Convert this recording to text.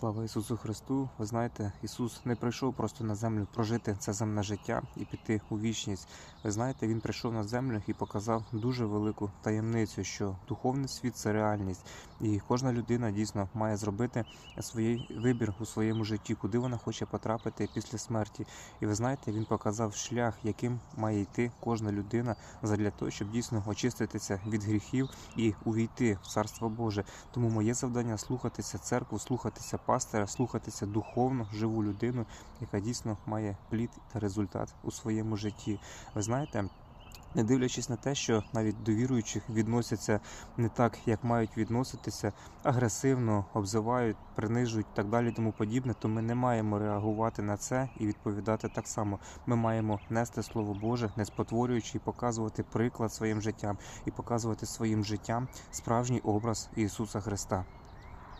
Слава Ісусу Христу! Ви знаєте, Ісус не прийшов просто на землю прожити це земне життя і піти у вічність. Ви знаєте, Він прийшов на землю і показав дуже велику таємницю, що духовний світ це реальність, і кожна людина дійсно має зробити свій вибір у своєму житті, куди вона хоче потрапити після смерті. І ви знаєте, він показав шлях, яким має йти кожна людина задля того, щоб дійсно очиститися від гріхів і увійти в Царство Боже. Тому моє завдання слухатися церкву, слухатися пастора, слухатися духовно живу людину, яка дійсно має плід та результат у своєму житті. Ви знаєте. Не дивлячись на те, що навіть до віруючих відносяться не так, як мають відноситися, агресивно обзивають, принижують і так далі, тому подібне, то ми не маємо реагувати на це і відповідати так само. Ми маємо нести слово Боже, не спотворюючи і показувати приклад своїм життям і показувати своїм життям справжній образ Ісуса Христа.